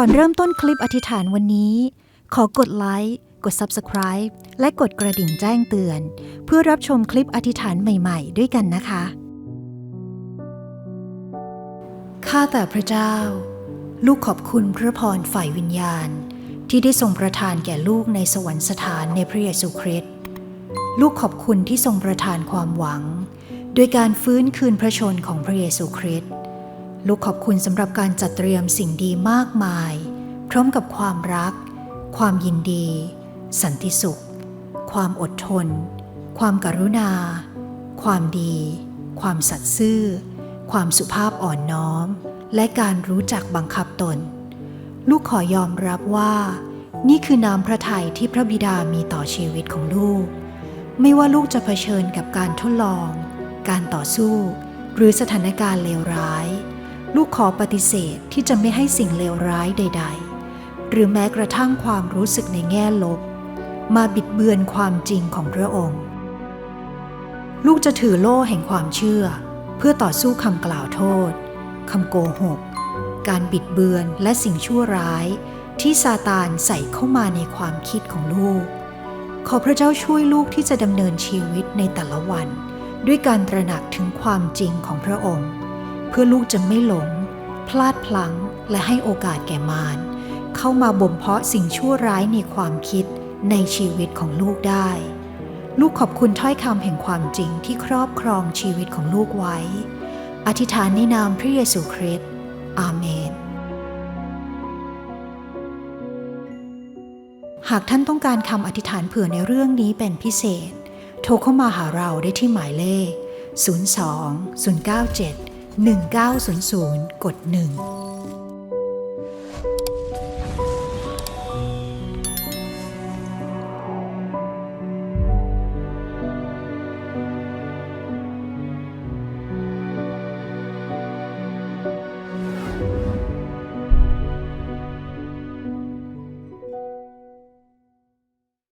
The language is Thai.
ก่อนเริ่มต้นคลิปอธิษฐานวันนี้ ขอกดไลค์กด Subscribe และกดกระดิ่งแจ้งเตือน เพื่อรับชมคลิปอธิษฐานใหม่ๆ ด้วยกันนะคะ ข้าแต่พระเจ้า ลูกขอบคุณพระพรฝ่ายวิญญาณ ที่ได้ทรงประทานแก่ลูกในสวรรคสถานในพระเยซูคริสต์ลูกขอบคุณที่ทรงประทานความหวังโดยการฟื้นคืนพระชนของพระเยซูคริสต์ ลูกขอบคุณสำหรับการจัดเตรียมสิ่งดีมากมาย พร้อมกับความรัก ความยินดี สันติสุข ความอดทน ความกรุณา ความดี ความสัตย์ซื่อ ความสุภาพอ่อนน้อม และการรู้จักบังคับตน ลูกขอยอมรับว่า นี่คือน้ำพระทัยที่พระบิดามีต่อชีวิตของลูก ไม่ว่าลูกจะเผชิญกับการทดลอง การต่อสู้ หรือสถานการณ์เลวร้าย ลูกขอปฏิเสธที่จะไม่ให้สิ่งเลวร้ายใด ๆ หรือแม้กระทั่งความรู้สึกในแง่ลบ มาบิดเบือนความจริงของพระองค์ ลูกจะถือโล่แห่งความเชื่อ เพื่อต่อสู้คำกล่าวโทษคำโกหก การบิดเบือนและสิ่งชั่วร้ายที่ซาตานใส่เข้ามาในความคิดของลูก ขอพระเจ้าช่วยลูกที่จะดำเนินชีวิตในแต่ละวัน ด้วยการตระหนักถึงความจริงของพระองค์ เพื่อลูกจะไม่หลง พลาดพลั้งและให้โอกาสแก่มารเข้ามาบ่มเพาะสิ่งชั่วร้ายในความคิดในชีวิตของลูกได้ ลูกขอบคุณถ้อยคำแห่งความจริงที่ครอบครองชีวิตของลูกไว้ อธิษฐานในนามพระเยซูคริสต์อาเมน หากท่านต้องการคำอธิษฐานเผื่อในเรื่องนี้เป็นพิเศษ โทรเข้ามาหาเราได้ที่หมายเลข 02 097 1900 กด 1